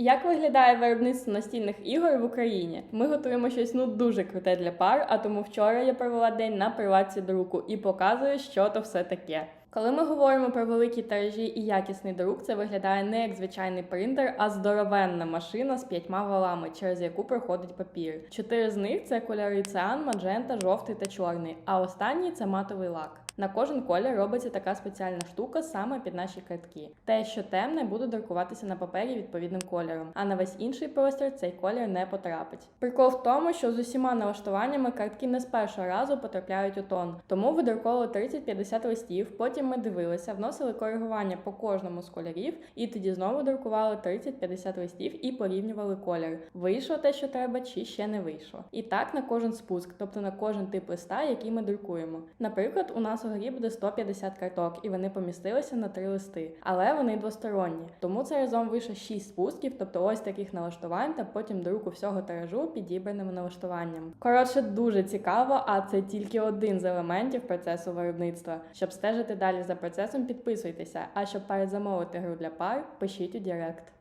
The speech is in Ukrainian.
Як виглядає виробництво настільних ігор в Україні? Ми готуємо щось ну дуже круте для пар, а тому вчора я провела день на приладці друку і показую, що то все таке. Коли ми говоримо про великі тиражі і якісний друк, це виглядає не як звичайний принтер, а здоровенна машина з п'ятьма валами, через яку проходить папір. Чотири з них це кольори циан, маджента, жовтий та чорний, а останній це матовий лак. На кожен колір робиться така спеціальна штука саме під наші картки. Те, що темне, буде друкуватися на папері відповідним кольором, а на весь інший простір цей колір не потрапить. Прикол в тому, що з усіма налаштуваннями картки не з першого разу потрапляють у тон. Тому ви друкували 30-50 листів, потім ми дивилися, вносили коригування по кожному з кольорів, і тоді знову друкували 30-50 листів і порівнювали колір. Вийшло те, що треба, чи ще не вийшло. І так на кожен спуск, тобто на кожен тип листа, який ми друкуємо. Наприклад, у нас у грі буде 150 карток, і вони помістилися на три листи, але вони двосторонні. Тому це разом вийшло 6 спусків, тобто ось таких налаштувань, та потім друку всього тиражу підібраним налаштуванням. Коротше, дуже цікаво, а це тільки один з елементів процесу виробництва. Щоб стежити далі за процесом, підписуйтеся. А щоб передзамовити гру для пар, пишіть у Директ.